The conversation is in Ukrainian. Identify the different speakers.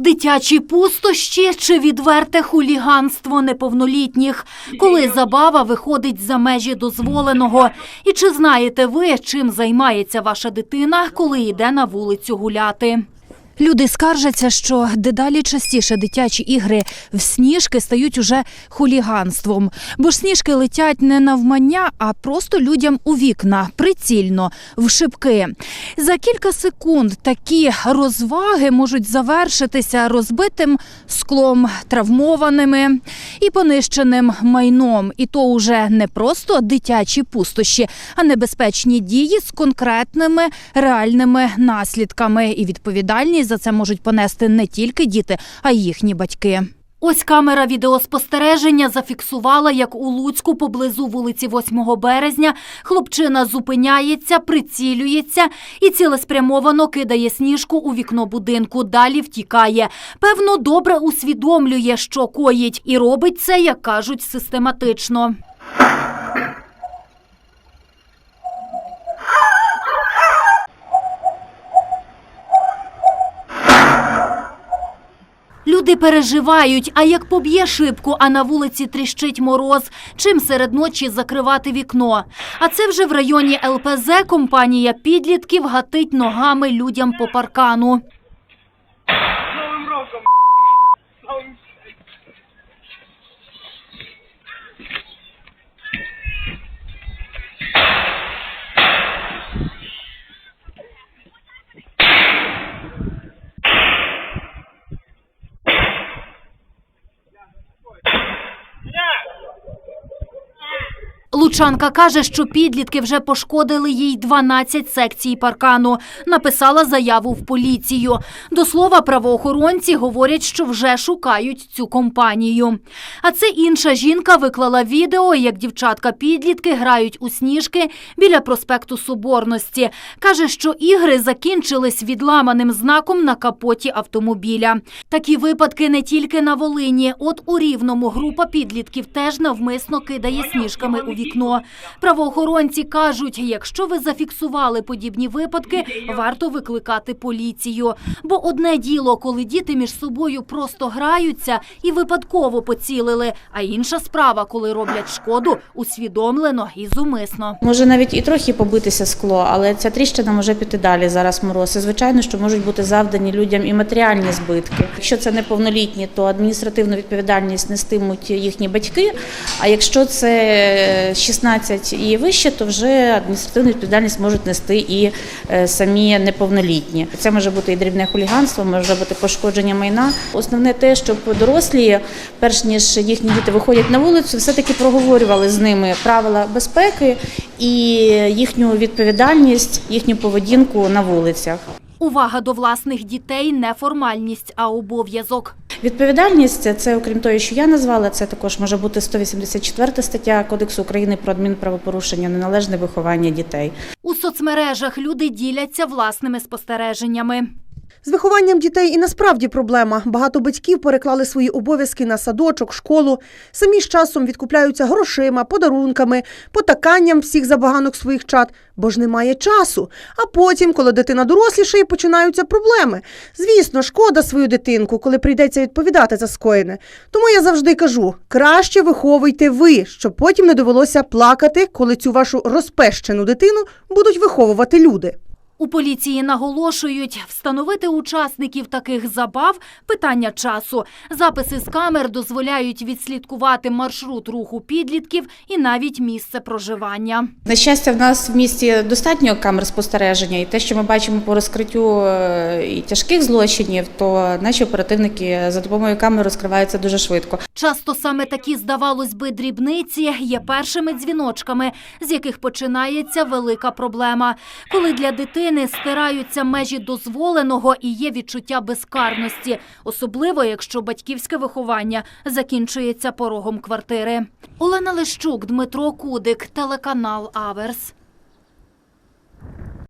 Speaker 1: Дитячі пустощі чи відверте хуліганство неповнолітніх, коли забава виходить за межі дозволеного. І чи знаєте ви, чим займається ваша дитина, коли йде на вулицю гуляти? Люди скаржаться, що дедалі частіше дитячі ігри в сніжки стають уже хуліганством, бо ж сніжки летять не навмання, а просто людям у вікна, прицільно, в шибки. За кілька секунд такі розваги можуть завершитися розбитим склом, травмованими і понищеним майном. І то уже не просто дитячі пустощі, а небезпечні дії з конкретними реальними наслідками. І відповідальність за це можуть понести не тільки діти, а й їхні батьки. Ось камера відеоспостереження зафіксувала, як у Луцьку поблизу вулиці 8 березня хлопчина зупиняється, прицілюється і цілеспрямовано кидає сніжку у вікно будинку. Далі втікає. Певно, добре усвідомлює, що коїть, і робить це, як кажуть, систематично. Люди переживають, а як поб'є шибку, а на вулиці тріщить мороз, чим серед ночі закривати вікно. А це вже в районі ЛПЗ компанія підлітків гатить ногами людям по паркану. Лучанка каже, що підлітки вже пошкодили їй 12 секцій паркану. Написала заяву в поліцію. До слова, правоохоронці говорять, що вже шукають цю компанію. А це інша жінка виклала відео, як дівчатка-підлітки грають у сніжки біля проспекту Соборності. Каже, що ігри закінчились відламаним знаком на капоті автомобіля. Такі випадки не тільки на Волині. От у Рівному група підлітків теж навмисно кидає сніжками у вікно. Правоохоронці кажуть, якщо ви зафіксували подібні випадки, варто викликати поліцію. Бо одне діло, коли діти між собою просто граються і випадково поцілили, а інша справа, коли роблять шкоду усвідомлено і зумисно.
Speaker 2: Може навіть і трохи побитися скло, але ця тріщина може піти далі зараз мороз. І звичайно, що можуть бути завдані людям і матеріальні збитки. Якщо це неповнолітні, то адміністративну відповідальність нестимуть їхні батьки. А якщо це 16 і вище, то вже адміністративну відповідальність можуть нести і е, самі неповнолітні. Це може бути і дрібне хуліганство, може бути пошкодження майна. Основне те, щоб дорослі, перш ніж їхні діти виходять на вулицю, все-таки проговорювали з ними правила безпеки і їхню відповідальність, їхню поведінку на вулицях.
Speaker 1: Увага до власних дітей не формальність, а обов'язок.
Speaker 2: Відповідальність це, окрім того, що я назвала, це також може бути 184 стаття Кодексу України про адмінправопорушення, неналежне виховання дітей.
Speaker 1: У соцмережах люди діляться власними спостереженнями.
Speaker 3: З вихованням дітей і насправді проблема. Багато батьків переклали свої обов'язки на садочок, школу. Самі з часом відкупляються грошима, подарунками, потаканням всіх забаганок своїх чад, бо ж немає часу. А потім, коли дитина дорослішає, починаються проблеми. Звісно, шкода свою дитинку, коли прийдеться відповідати за скоєне. Тому я завжди кажу: краще виховуйте ви, щоб потім не довелося плакати, коли цю вашу розпещену дитину будуть виховувати люди.
Speaker 1: У поліції наголошують, встановити учасників таких забав – питання часу. Записи з камер дозволяють відслідкувати маршрут руху підлітків і навіть місце проживання.
Speaker 2: На щастя, в нас в місті достатньо камер спостереження, і те, що ми бачимо по розкриттю е, і тяжких злочинів, то наші оперативники за допомогою камер розкриваються дуже швидко.
Speaker 1: Часто саме такі, здавалось би, дрібниці є першими дзвіночками, з яких починається велика проблема. Коли для дитини стираються межі дозволеного і є відчуття безкарності, особливо якщо батьківське виховання закінчується порогом квартири. Олена Лещук, Дмитро Кудик, телеканал Аверс.